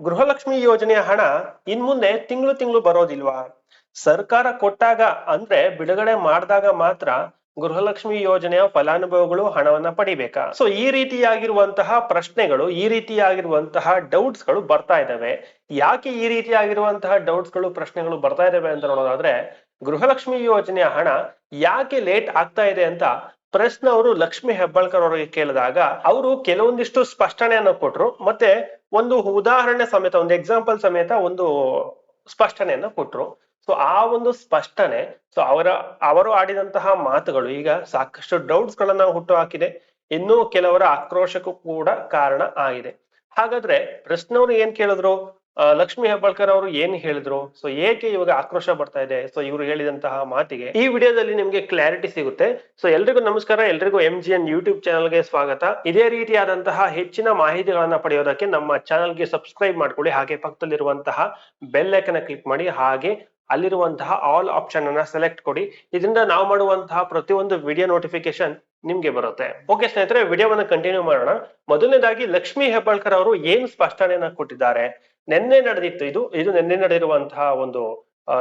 ಗೃಹಲಕ್ಷ್ಮಿ ಯೋಜನೆಯ ಹಣ ಇನ್ ಮುಂದೆ ತಿಂಗಳು ತಿಂಗಳು ಬರೋದಿಲ್ವಾ? ಸರ್ಕಾರ ಕೊಟ್ಟಾಗ ಅಂದ್ರೆ ಬಿಡುಗಡೆ ಮಾಡಿದಾಗ ಮಾತ್ರ ಗೃಹಲಕ್ಷ್ಮಿ ಯೋಜನೆಯ ಫಲಾನುಭವಿಗಳು ಹಣವನ್ನ ಪಡಿಬೇಕಾ? ಸೊ ಈ ರೀತಿಯಾಗಿರುವಂತಹ ಪ್ರಶ್ನೆಗಳು, ಈ ರೀತಿಯಾಗಿರುವಂತಹ ಡೌಟ್ಸ್ಗಳು ಬರ್ತಾ ಇದಾವೆ. ಯಾಕೆ ಈ ರೀತಿಯಾಗಿರುವಂತಹ ಡೌಟ್ಸ್ಗಳು, ಪ್ರಶ್ನೆಗಳು ಬರ್ತಾ ಇದಾವೆ ಅಂತ ನೋಡೋದಾದ್ರೆ ಗೃಹಲಕ್ಷ್ಮಿ ಯೋಜನೆಯ ಹಣ ಯಾಕೆ ಲೇಟ್ ಆಗ್ತಾ ಇದೆ ಅಂತ ಪ್ರಶ್ನವರು ಲಕ್ಷ್ಮಿ ಹೆಬ್ಬಾಳ್ಕರ್ ಅವರಿಗೆ ಕೇಳಿದಾಗ ಅವರು ಕೆಲವೊಂದಿಷ್ಟು ಸ್ಪಷ್ಟನೆಯನ್ನು ಕೊಟ್ರು, ಮತ್ತೆ ಒಂದು ಉದಾಹರಣೆ ಸಮೇತ, ಒಂದು ಎಕ್ಸಾಂಪಲ್ ಸಮೇತ ಒಂದು ಸ್ಪಷ್ಟನೆಯನ್ನ ಕೊಟ್ರು. ಸೊ ಆ ಒಂದು ಸ್ಪಷ್ಟನೆ ಸೊ ಅವರ, ಅವರು ಆಡಿದಂತಹ ಮಾತುಗಳು, ಈಗ ಸಾಕಷ್ಟು ಡೌಟ್ಸ್ ಗಳನ್ನ ಹುಟ್ಟು ಹಾಕಿದೆ ಇನ್ನೂ ಕೆಲವರ ಆಕ್ರೋಶಕ್ಕೂ ಕೂಡ ಕಾರಣ ಆಗಿದೆ. ಹಾಗಾದ್ರೆ ಪ್ರಶ್ನವ್ರು ಏನ್ ಕೇಳಿದ್ರು? ಲಕ್ಷ್ಮಿ ಹೆಬ್ಬಾಳ್ಕರ್ ಅವರು ಏನ್ ಹೇಳಿದ್ರು? ಸೊ ಏಕೆ ಇವಾಗ ಆಕ್ರೋಶ ಬರ್ತಾ ಇದೆ? ಸೊ ಇವರು ಹೇಳಿದಂತಹ ಮಾತಿಗೆ ಈ ವಿಡಿಯೋದಲ್ಲಿ ನಿಮ್ಗೆ ಕ್ಲಾರಿಟಿ ಸಿಗುತ್ತೆ. ಸೊ ಎಲ್ರಿಗೂ ನಮಸ್ಕಾರ. ಎಲ್ರಿಗೂ ಎಂ ಜಿ ಎನ್ ಯೂಟ್ಯೂಬ್ ಚಾನಲ್ಗೆ ಸ್ವಾಗತ. ಇದೇ ರೀತಿಯಾದಂತಹ ಹೆಚ್ಚಿನ ಮಾಹಿತಿಗಳನ್ನ ಪಡೆಯೋದಕ್ಕೆ ನಮ್ಮ ಚಾನಲ್ಗೆ ಸಬ್ಸ್ಕ್ರೈಬ್ ಮಾಡ್ಕೊಳ್ಳಿ. ಹಾಗೆ ಪಕ್ಕದಲ್ಲಿರುವಂತಹ ಬೆಲ್ ಐಕನ್ ಕ್ಲಿಕ್ ಮಾಡಿ. ಹಾಗೆ ಅಲ್ಲಿರುವಂತಹ ಆಲ್ ಆಪ್ಷನ್ ಅನ್ನ ಸೆಲೆಕ್ಟ್ ಕೊಡಿ. ಇದರಿಂದ ನಾವು ಮಾಡುವಂತಹ ಪ್ರತಿಯೊಂದು ವಿಡಿಯೋ ನೋಟಿಫಿಕೇಶನ್ ನಿಮ್ಗೆ ಬರುತ್ತೆ. ಓಕೆ ಸ್ನೇಹಿತರೆ, ವಿಡಿಯೋವನ್ನ ಕಂಟಿನ್ಯೂ ಮಾಡೋಣ. ಮೊದಲನೇದಾಗಿ ಲಕ್ಷ್ಮಿ ಹೆಬ್ಬಾಳ್ಕರ್ ಅವರು ಏನ್ ಸ್ಪಷ್ಟನೆಯನ್ನ ಕೊಟ್ಟಿದ್ದಾರೆ? ನಿನ್ನೆ ನಡೆದಿತ್ತು. ಇದು ಇದು ನಿನ್ನೆ ನಡೆದಿರುವಂತಹ ಒಂದು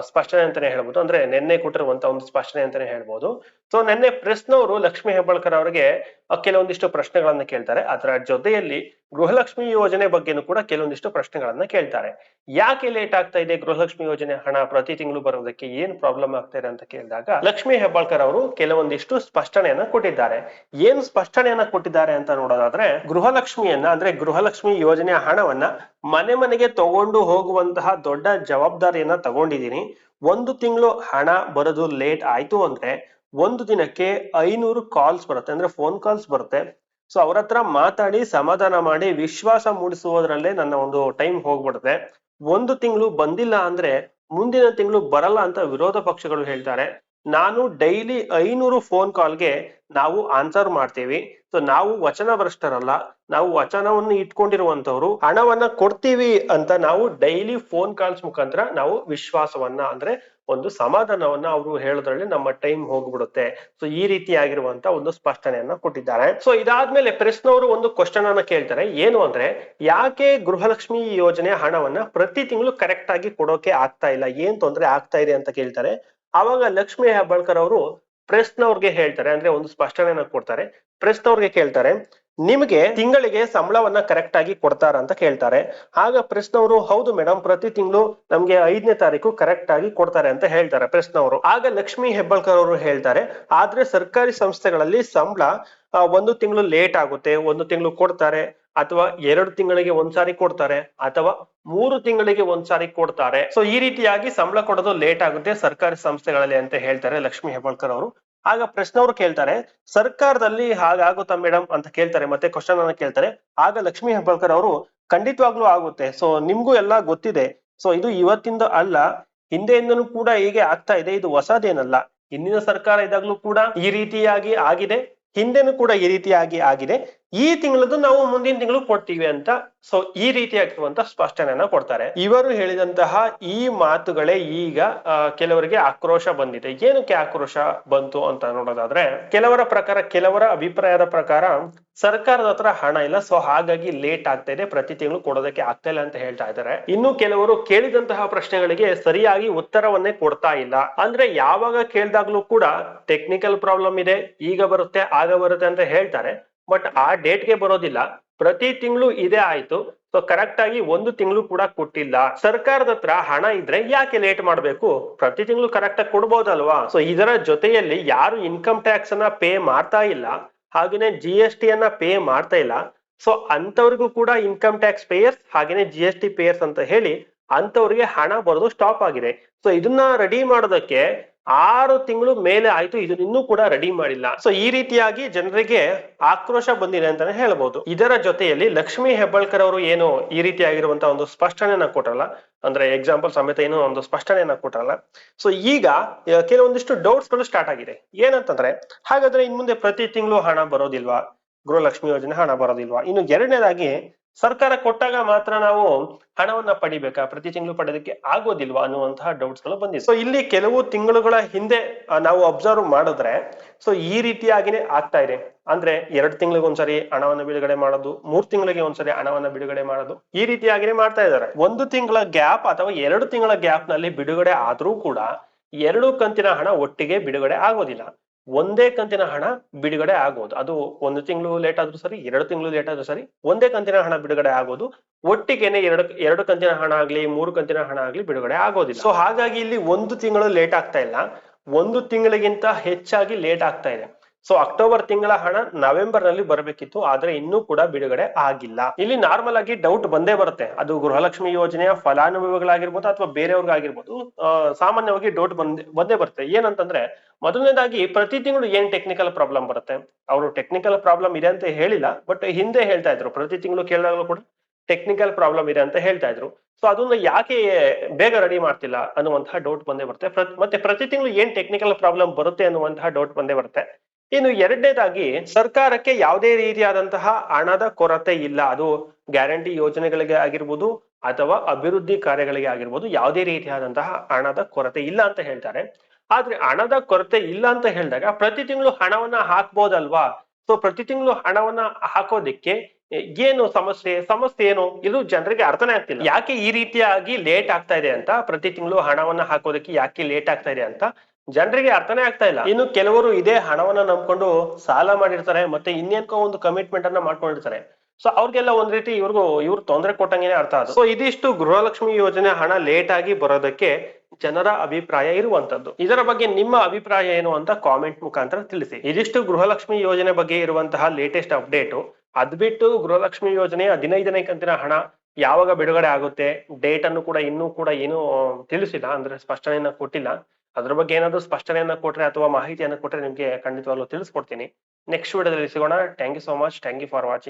ಸ್ಪಷ್ಟನೆ ಅಂತಾನೆ ಹೇಳ್ಬೋದು. ಅಂದ್ರೆ ನಿನ್ನೆ ಕೊಟ್ಟಿರುವಂತಹ ಒಂದು ಸ್ಪಷ್ಟನೆ ಅಂತಾನೆ ಹೇಳ್ಬೋದು. ಸೊ ನಿನ್ನೆ ಪ್ರೆಸ್ನವರು ಲಕ್ಷ್ಮಿ ಹೆಬ್ಬಾಳ್ಕರ್ ಅವರಿಗೆ ಕೆಲವೊಂದಿಷ್ಟು ಪ್ರಶ್ನೆಗಳನ್ನ ಕೇಳ್ತಾರೆ. ಅದರ ಜೊತೆಯಲ್ಲಿ ಗೃಹಲಕ್ಷ್ಮಿ ಯೋಜನೆ ಬಗ್ಗೆನೂ ಕೂಡ ಕೆಲವೊಂದಿಷ್ಟು ಪ್ರಶ್ನೆಗಳನ್ನ ಕೇಳ್ತಾರೆ. ಯಾಕೆ ಲೇಟ್ ಆಗ್ತಾ ಇದೆ? ಗೃಹಲಕ್ಷ್ಮಿ ಯೋಜನೆ ಹಣ ಪ್ರತಿ ತಿಂಗಳು ಬರೋದಕ್ಕೆ ಏನ್ ಪ್ರಾಬ್ಲಮ್ ಆಗ್ತಾ ಇದೆ ಅಂತ ಕೇಳಿದಾಗ ಲಕ್ಷ್ಮಿ ಹೆಬ್ಬಾಳ್ಕರ್ ಅವರು ಕೆಲವೊಂದಿಷ್ಟು ಸ್ಪಷ್ಟನೆಯನ್ನ ಕೊಟ್ಟಿದ್ದಾರೆ. ಏನ್ ಸ್ಪಷ್ಟನೆಯನ್ನ ಕೊಟ್ಟಿದ್ದಾರೆ ಅಂತ ನೋಡೋದಾದ್ರೆ ಗೃಹಲಕ್ಷ್ಮಿಯನ್ನ ಅಂದ್ರೆ ಗೃಹಲಕ್ಷ್ಮಿ ಯೋಜನೆಯ ಹಣವನ್ನ ಮನೆ ಮನೆಗೆ ತಗೊಂಡು ಹೋಗುವಂತಹ ದೊಡ್ಡ ಜವಾಬ್ದಾರಿಯನ್ನ ತಗೊಂಡಿದ್ದೀನಿ. ಒಂದು ತಿಂಗಳು ಹಣ ಬರೋದು ಲೇಟ್ ಆಯ್ತು ಅಂದ್ರೆ ಒಂದು ದಿನಕ್ಕೆ ಐನೂರು ಕಾಲ್ಸ್ ಬರುತ್ತೆ. ಅಂದ್ರೆ ಫೋನ್ ಕಾಲ್ಸ್ ಬರುತ್ತೆ. ಸೊ ಅವ್ರ ಹತ್ರ ಮಾತಾಡಿ, ಸಮಾಧಾನ ಮಾಡಿ, ವಿಶ್ವಾಸ ಮೂಡಿಸುವುದರಲ್ಲೇ ನನ್ನ ಒಂದು ಟೈಮ್ ಹೋಗ್ಬಿಡುತ್ತೆ. ಒಂದು ತಿಂಗಳು ಬಂದಿಲ್ಲ ಅಂದ್ರೆ ಮುಂದಿನ ತಿಂಗಳು ಬರಲ್ಲ ಅಂತ ವಿರೋಧ ಪಕ್ಷಗಳು ಹೇಳ್ತಾರೆ. ನಾನು ಡೈಲಿ ಐನೂರು ಫೋನ್ ಕಾಲ್ಗೆ ನಾವು ಆನ್ಸರ್ ಮಾಡ್ತೀವಿ. ಸೊ ನಾವು ವಚನ ಭ್ರಷ್ಟರಲ್ಲ ನಾವು ವಚನವನ್ನು ಇಟ್ಕೊಂಡಿರುವಂತವ್ರು ಹಣವನ್ನ ಕೊಡ್ತೀವಿ ಅಂತ ನಾವು ಡೈಲಿ ಫೋನ್ ಕಾಲ್ಸ್ ಮುಖಾಂತರ ನಾವು ವಿಶ್ವಾಸವನ್ನ ಅಂದ್ರೆ ಒಂದು ಸಮಾಧಾನವನ್ನ ಅವರು ಹೇಳೋದ್ರಲ್ಲಿ ನಮ್ಮ ಟೈಮ್ ಹೋಗ್ಬಿಡುತ್ತೆ. ಸೊ ಈ ರೀತಿಯಾಗಿರುವಂತ ಒಂದು ಸ್ಪಷ್ಟನೆಯನ್ನ ಕೊಟ್ಟಿದ್ದಾರೆ. ಸೊ ಇದಾದ್ಮೇಲೆ ಪ್ರೆಸ್ನವರು ಒಂದು ಕ್ವಶನ್ ಅನ್ನ ಕೇಳ್ತಾರೆ. ಏನು ಅಂದ್ರೆ, ಯಾಕೆ ಗೃಹಲಕ್ಷ್ಮಿ ಯೋಜನೆ ಹಣವನ್ನ ಪ್ರತಿ ತಿಂಗಳು ಕರೆಕ್ಟ್ ಆಗಿ ಕೊಡೋಕೆ ಆಗ್ತಾ ಇಲ್ಲ? ಏನ್ ತೊಂದ್ರೆ ಆಗ್ತಾ ಇದೆ ಅಂತ ಕೇಳ್ತಾರೆ. ಅವಾಗ ಲಕ್ಷ್ಮಿ ಹೆಬ್ಬಾಳ್ಕರ್ ಅವರು ಪ್ರೆಸ್ನವ್ರಿಗೆ ಹೇಳ್ತಾರೆ. ಅಂದ್ರೆ ಒಂದು ಸ್ಪಷ್ಟನೆಯನ್ನ ಕೊಡ್ತಾರೆ. ಪ್ರೆಸ್ನವ್ರಿಗೆ ಕೇಳ್ತಾರೆ ನಿಮಗೆ ತಿಂಗಳಿಗೆ ಸಂಬಳವನ್ನ ಕರೆಕ್ಟ್ ಆಗಿ ಕೊಡ್ತಾರ ಅಂತ ಕೇಳ್ತಾರೆ. ಆಗ ಪ್ರಶ್ನವರು ಹೌದು ಮೇಡಮ್ ಪ್ರತಿ ತಿಂಗಳು ನಮ್ಗೆ ಐದನೇ ತಾರೀಕು ಕರೆಕ್ಟ್ ಆಗಿ ಕೊಡ್ತಾರೆ ಅಂತ ಹೇಳ್ತಾರೆ ಪ್ರಶ್ನವರು ಆಗ ಲಕ್ಷ್ಮಿ ಹೆಬ್ಬಾಳ್ಕರ್ ಅವರು ಹೇಳ್ತಾರೆ, ಆದ್ರೆ ಸರ್ಕಾರಿ ಸಂಸ್ಥೆಗಳಲ್ಲಿ ಸಂಬಳ ಒಂದು ತಿಂಗಳು ಲೇಟ್ ಆಗುತ್ತೆ. ಒಂದು ತಿಂಗಳು ಕೊಡ್ತಾರೆ ಅಥವಾ ಎರಡು ತಿಂಗಳಿಗೆ ಒಂದ್ಸಾರಿ ಕೊಡ್ತಾರೆ ಅಥವಾ ಮೂರು ತಿಂಗಳಿಗೆ ಒಂದ್ಸಾರಿ ಕೊಡ್ತಾರೆ. ಸೊ ಈ ರೀತಿಯಾಗಿ ಸಂಬಳ ಕೊಡೋದು ಲೇಟ್ ಆಗುತ್ತೆ ಸರ್ಕಾರಿ ಸಂಸ್ಥೆಗಳಲ್ಲಿ ಅಂತ ಹೇಳ್ತಾರೆ ಲಕ್ಷ್ಮಿ ಹೆಬ್ಬಾಳ್ಕರ್ ಅವರು. ಆಗ ಪ್ರಶ್ನವ್ರು ಕೇಳ್ತಾರೆ, ಸರ್ಕಾರದಲ್ಲಿ ಹಾಗಾಗುತ್ತಾ ಮೇಡಮ್ ಅಂತ ಕೇಳ್ತಾರೆ, ಮತ್ತೆ ಕ್ವಶನ್ ಅನ್ನ ಕೇಳ್ತಾರೆ. ಆಗ ಲಕ್ಷ್ಮಿ ಹೆಬ್ಬಾಳ್ಕರ್ ಅವರು ಖಂಡಿತವಾಗ್ಲೂ ಆಗುತ್ತೆ. ಸೊ ನಿಮ್ಗೂ ಎಲ್ಲ ಗೊತ್ತಿದೆ. ಸೊ ಇದು ಇವತ್ತಿಂದ ಅಲ್ಲ, ಹಿಂದೆಯಿಂದನೂ ಕೂಡ ಹೀಗೆ ಆಗ್ತಾ ಇದೆ. ಇದು ಹೊಸದೇನಲ್ಲ. ಹಿಂದಿನ ಸರ್ಕಾರ ಇದಾಗ್ಲೂ ಕೂಡ ಈ ರೀತಿಯಾಗಿ ಆಗಿದೆ. ಹಿಂದೆನೂ ಕೂಡ ಈ ರೀತಿಯಾಗಿ ಆಗಿದೆ. ಈ ತಿಂಗಳದ್ದು ನಾವು ಮುಂದಿನ ತಿಂಗಳು ಕೊಡ್ತೀವಿ ಅಂತ ಸೊ ಈ ರೀತಿಯಾಗಿರುವಂತಹ ಸ್ಪಷ್ಟನೆಯನ್ನ ಕೊಡ್ತಾರೆ. ಇವರು ಹೇಳಿದಂತಹ ಈ ಮಾತುಗಳೇ ಈಗ ಕೆಲವರಿಗೆ ಆಕ್ರೋಶ ಬಂದಿದೆ. ಏನಕ್ಕೆ ಆಕ್ರೋಶ ಬಂತು ಅಂತ ನೋಡೋದಾದ್ರೆ, ಕೆಲವರ ಪ್ರಕಾರ, ಕೆಲವರ ಅಭಿಪ್ರಾಯದ ಪ್ರಕಾರ ಸರ್ಕಾರದ ಹತ್ರ ಹಣ ಇಲ್ಲ ಸೊ ಹಾಗಾಗಿ ಲೇಟ್ ಆಗ್ತಾ ಇದೆ, ಪ್ರತಿ ತಿಂಗಳು ಕೊಡೋದಕ್ಕೆ ಆಗ್ತಾ ಇಲ್ಲ ಅಂತ ಹೇಳ್ತಾ ಇದ್ದಾರೆ. ಇನ್ನು ಕೆಲವರು ಕೇಳಿದಂತಹ ಪ್ರಶ್ನೆಗಳಿಗೆ ಸರಿಯಾಗಿ ಉತ್ತರವನ್ನೇ ಕೊಡ್ತಾ ಇಲ್ಲ. ಅಂದ್ರೆ ಯಾವಾಗ ಕೇಳಿದಾಗ್ಲೂ ಕೂಡ ಟೆಕ್ನಿಕಲ್ ಪ್ರಾಬ್ಲಮ್ ಇದೆ, ಈಗ ಬರುತ್ತೆ, ಆಗ ಬರುತ್ತೆ ಅಂತ ಹೇಳ್ತಾರೆ. ಬಟ್ ಆ ಡೇಟ್ಗೆ ಬರೋದಿಲ್ಲ. ಪ್ರತಿ ತಿಂಗಳು ಇದೇ ಆಯ್ತು. ಸೊ ಕರೆಕ್ಟ್ ಆಗಿ ಒಂದು ತಿಂಗಳು ಕೂಡ ಕೊಟ್ಟಿಲ್ಲ. ಸರ್ಕಾರದ ಹತ್ರ ಹಣ ಇದ್ರೆ ಯಾಕೆ ಲೇಟ್ ಮಾಡ್ಬೇಕು? ಪ್ರತಿ ತಿಂಗಳು ಕರೆಕ್ಟ್ ಆಗಿ ಕೊಡ್ಬೋದಲ್ವಾ? ಸೊ ಇದರ ಜೊತೆಯಲ್ಲಿ ಯಾರು ಇನ್ಕಮ್ ಟ್ಯಾಕ್ಸ್ ಅನ್ನ ಪೇ ಮಾಡ್ತಾ ಇಲ್ಲ, ಹಾಗೇನೆ ಜಿ ಎಸ್ ಟಿ ಅನ್ನ ಪೇ ಮಾಡ್ತಾ ಇಲ್ಲ. ಸೊ ಅಂತವ್ರಿಗೂ ಕೂಡ ಇನ್ಕಮ್ ಟ್ಯಾಕ್ಸ್ ಪೇಯರ್ಸ್ ಹಾಗೇನೆ ಜಿ ಎಸ್ ಟಿ ಪೇಯರ್ಸ್ ಅಂತ ಹೇಳಿ ಅಂತವ್ರಿಗೆ ಹಣ ಬರೋದು ಸ್ಟಾಪ್ ಆಗಿದೆ. ಸೊ ಇದನ್ನ ರೆಡಿ ಮಾಡೋದಕ್ಕೆ ಆರು ತಿಂಗಳು ಮೇಲೆ ಆಯ್ತು, ಇದು ಇನ್ನೂ ಕೂಡ ರೆಡಿ ಮಾಡಿಲ್ಲ. ಸೊ ಈ ರೀತಿಯಾಗಿ ಜನರಿಗೆ ಆಕ್ರೋಶ ಬಂದಿದೆ ಅಂತಾನೆ ಹೇಳಬಹುದು ಇದರ ಜೊತೆಯಲ್ಲಿ ಲಕ್ಷ್ಮಿ ಹೆಬ್ಬಾಳ್ಕರ್ ಅವರು ಏನು ಈ ರೀತಿಯಾಗಿರುವಂತಹ ಒಂದು ಸ್ಪಷ್ಟನೆಯನ್ನ ಕೊಟ್ಟಲ್ಲ ಅಂದ್ರೆ ಎಕ್ಸಾಂಪಲ್ ಸಮೇತ ಏನೋ ಒಂದು ಸ್ಪಷ್ಟನೆಯನ್ನ ಕೊಟ್ಟಲ್ಲ ಸೊ ಈಗ ಕೆಲವೊಂದಿಷ್ಟು ಡೌಟ್ಸ್ಗಳು ಸ್ಟಾರ್ಟ್ ಆಗಿದೆ. ಏನಂತಂದ್ರೆ, ಹಾಗಾದ್ರೆ ಇನ್ ಮುಂದೆ ಪ್ರತಿ ತಿಂಗಳು ಹಣ ಬರೋದಿಲ್ವಾ? ಗೃಹಲಕ್ಷ್ಮಿ ಯೋಜನೆ ಹಣ ಬರೋದಿಲ್ವಾ? ಇನ್ನು ಎರಡನೇದಾಗಿ ಸರ್ಕಾರ ಕೊಟ್ಟಾಗ ಮಾತ್ರ ನಾವು ಹಣವನ್ನ ಪಡಿಬೇಕಾ? ಪ್ರತಿ ತಿಂಗಳು ಪಡೆಯೋದಕ್ಕೆ ಆಗೋದಿಲ್ವಾ ಅನ್ನುವಂತಹ ಡೌಟ್ಸ್ಗಳು ಬಂದಿದೆ. ಸೊ ಇಲ್ಲಿ ಕೆಲವು ತಿಂಗಳುಗಳ ಹಿಂದೆ ನಾವು ಅಬ್ಸರ್ವ್ ಮಾಡಿದ್ರೆ ಸೊ ಈ ರೀತಿಯಾಗಿನೇ ಆಗ್ತಾ ಇದೆ. ಅಂದ್ರೆ ಎರಡು ತಿಂಗಳಿಗೆ ಒಂದ್ಸರಿ ಹಣವನ್ನು ಬಿಡುಗಡೆ ಮಾಡೋದು, ಮೂರ್ ತಿಂಗಳಿಗೆ ಒಂದ್ಸರಿ ಹಣವನ್ನು ಬಿಡುಗಡೆ ಮಾಡೋದು, ಈ ರೀತಿಯಾಗಿನೇ ಮಾಡ್ತಾ ಇದ್ದಾರೆ. ಒಂದು ತಿಂಗಳ ಗ್ಯಾಪ್ ಅಥವಾ ಎರಡು ತಿಂಗಳ ಗ್ಯಾಪ್ನಲ್ಲಿ ಬಿಡುಗಡೆ ಆದ್ರೂ ಕೂಡ ಎರಡು ಕಂತಿನ ಹಣ ಒಟ್ಟಿಗೆ ಬಿಡುಗಡೆ ಆಗೋದಿಲ್ಲ. ಒಂದೇ ಕಂತಿನ ಹಣ ಬಿಡುಗಡೆ ಆಗೋದು. ಅದು ಒಂದು ತಿಂಗಳು ಲೇಟ್ ಆದ್ರೂ ಸರಿ, ಎರಡು ತಿಂಗಳು ಲೇಟ್ ಆದ್ರೂ ಸರಿ, ಒಂದೇ ಕಂತಿನ ಹಣ ಬಿಡುಗಡೆ ಆಗೋದು. ಒಟ್ಟಿಗೆನೆ ಎರಡು ಎರಡು ಕಂತಿನ ಹಣ ಆಗ್ಲಿ, ಮೂರು ಕಂತಿನ ಹಣ ಆಗ್ಲಿ ಬಿಡುಗಡೆ ಆಗೋದಿಲ್ಲ. ಸೊ ಹಾಗಾಗಿ ಇಲ್ಲಿ ಒಂದು ತಿಂಗಳು ಲೇಟ್ ಆಗ್ತಾ ಇಲ್ಲ. ಒಂದು ತಿಂಗಳಿಗಿಂತ ಹೆಚ್ಚಾಗಿ ಲೇಟ್ ಆಗ್ತಾ ಇದೆ. ಸೊ ಅಕ್ಟೋಬರ್ ತಿಂಗಳ ಹಣ ನವೆಂಬರ್ನಲ್ಲಿ ಬರಬೇಕಿತ್ತು, ಆದ್ರೆ ಇನ್ನೂ ಕೂಡ ಬಿಡುಗಡೆ ಆಗಿಲ್ಲ. ಇಲ್ಲಿ ನಾರ್ಮಲ್ ಆಗಿ ಡೌಟ್ ಬಂದೇ ಬರುತ್ತೆ. ಅದು ಗೃಹಲಕ್ಷ್ಮಿ ಯೋಜನೆಯ ಫಲಾನುಭವಿಗಳಾಗಿರ್ಬೋದು ಅಥವಾ ಬೇರೆಯವ್ರಿಗಾಗಿರ್ಬೋದು ಸಾಮಾನ್ಯವಾಗಿ ಡೌಟ್ ಬಂದೇ ಬಂದೇ ಬರುತ್ತೆ. ಏನಂತಂದ್ರೆ, ಮೊದಲನೇದಾಗಿ ಪ್ರತಿ ತಿಂಗಳು ಏನ್ ಟೆಕ್ನಿಕಲ್ ಪ್ರಾಬ್ಲಮ್ ಬರುತ್ತೆ? ಅವರು ಟೆಕ್ನಿಕಲ್ ಪ್ರಾಬ್ಲಮ್ ಇದೆ ಅಂತ ಹೇಳಿಲ್ಲ ಬಟ್ ಹಿಂದೆ ಹೇಳ್ತಾ ಇದ್ರು. ಪ್ರತಿ ತಿಂಗಳು ಕೇಳಿದಾಗಲೂ ಕೂಡ ಟೆಕ್ನಿಕಲ್ ಪ್ರಾಬ್ಲಮ್ ಇದೆ ಅಂತ ಹೇಳ್ತಾ ಇದ್ರು. ಸೊ ಅದನ್ನ ಯಾಕೆ ಬೇಗ ರೆಡಿ ಮಾಡ್ತಿಲ್ಲ ಅನ್ನುವಂತಹ ಡೌಟ್ ಬಂದೇ ಬರುತ್ತೆ. ಮತ್ತೆ ಪ್ರತಿ ತಿಂಗಳು ಏನ್ ಟೆಕ್ನಿಕಲ್ ಪ್ರಾಬ್ಲಮ್ ಬರುತ್ತೆ ಅನ್ನುವಂತಹ ಡೌಟ್ ಬಂದೇ ಬರುತ್ತೆ. ಇನ್ನು ಎರಡನೇದಾಗಿ ಸರ್ಕಾರಕ್ಕೆ ಯಾವುದೇ ರೀತಿಯಾದಂತಹ ಹಣದ ಕೊರತೆ ಇಲ್ಲ. ಅದು ಗ್ಯಾರಂಟಿ ಯೋಜನೆಗಳಿಗೆ ಆಗಿರ್ಬೋದು ಅಥವಾ ಅಭಿವೃದ್ಧಿ ಕಾರ್ಯಗಳಿಗೆ ಆಗಿರ್ಬೋದು ಯಾವುದೇ ರೀತಿಯಾದಂತಹ ಹಣದ ಕೊರತೆ ಇಲ್ಲ ಅಂತ ಹೇಳ್ತಾರೆ. ಆದ್ರೆ ಹಣದ ಕೊರತೆ ಇಲ್ಲ ಅಂತ ಹೇಳಿದಾಗ ಪ್ರತಿ ತಿಂಗಳು ಹಣವನ್ನ ಹಾಕ್ಬೋದಲ್ವಾ? ಸೊ ಪ್ರತಿ ತಿಂಗಳು ಹಣವನ್ನ ಹಾಕೋದಿಕ್ಕೆ ಏನು ಸಮಸ್ಯೆ? ಸಮಸ್ಯೆ ಏನು? ಇದು ಜನರಿಗೆ ಅರ್ಥನೇ ಆಗ್ತಿಲ್ಲ. ಯಾಕೆ ಈ ರೀತಿಯಾಗಿ ಲೇಟ್ ಆಗ್ತಾ ಇದೆ ಅಂತ? ಪ್ರತಿ ತಿಂಗಳು ಹಣವನ್ನ ಹಾಕೋದಕ್ಕೆ ಯಾಕೆ ಲೇಟ್ ಆಗ್ತಾ ಇದೆ ಅಂತ? ಜನರಿಗೆ ಅರ್ಥನೇ ಆಗ್ತಾ ಇಲ್ಲ. ಇನ್ನು ಕೆಲವರು ಇದೇ ಹಣವನ್ನ ನಂಬ್ಕೊಂಡು ಸಾಲ ಮಾಡಿರ್ತಾರೆ, ಮತ್ತೆ ಇನ್ನೇನ್ಕೋ ಒಂದು ಕಮಿಟ್ಮೆಂಟ್ ಅನ್ನ ಮಾಡ್ಕೊಂಡಿರ್ತಾರೆ. ಸೊ ಅವ್ರಿಗೆಲ್ಲ ಒಂದ್ ರೀತಿ ಇವ್ರಿಗೂ, ಇವ್ರು ತೊಂದರೆ ಕೊಟ್ಟಂಗೆನೆ ಅರ್ಥ ಅದು. ಸೊ ಇದಿಷ್ಟು ಗೃಹಲಕ್ಷ್ಮಿ ಯೋಜನೆ ಹಣ ಲೇಟ್ ಆಗಿ ಬರೋದಕ್ಕೆ ಜನರ ಅಭಿಪ್ರಾಯ ಇರುವಂತದ್ದು. ಇದರ ಬಗ್ಗೆ ನಿಮ್ಮ ಅಭಿಪ್ರಾಯ ಏನು ಅಂತ ಕಾಮೆಂಟ್ ಮುಖಾಂತರ ತಿಳಿಸಿ. ಇದಿಷ್ಟು ಗೃಹಲಕ್ಷ್ಮಿ ಯೋಜನೆ ಬಗ್ಗೆ ಇರುವಂತಹ ಲೇಟೆಸ್ಟ್ ಅಪ್ಡೇಟ್ ಅದ್ ಬಿಟ್ಟು ಗೃಹಲಕ್ಷ್ಮಿ ಯೋಜನೆ ಹದಿನೈದನೇ ಕಂತಿನ ಹಣ ಯಾವಾಗ ಬಿಡುಗಡೆ ಆಗುತ್ತೆ ಡೇಟ್ ಅನ್ನು ಕೂಡ ಇನ್ನೂ ಕೂಡ ಏನು ತಿಳಿಸಿಲ್ಲ, ಅಂದ್ರೆ ಸ್ಪಷ್ಟನೆಯನ್ನ ಕೊಟ್ಟಿಲ್ಲ. ಅದ್ರ ಬಗ್ಗೆ ಏನಾದ್ರು ಸ್ಪಷ್ಟನೆಯನ್ನ ಕೊಟ್ರೆ ಅಥವಾ ಮಾಹಿತಿಯನ್ನ ಕೊಟ್ರೆ ನಿಮ್ಗೆ ಖಂಡಿತವಾಗ್ಲೂ ತಿಳಿಸ್ಕೊಡ್ತೀನಿ. ನೆಕ್ಸ್ಟ್ ವಿಡಿಯೋದಲ್ಲಿ ಸಿಗೋಣ. Thank you so much thank you for watching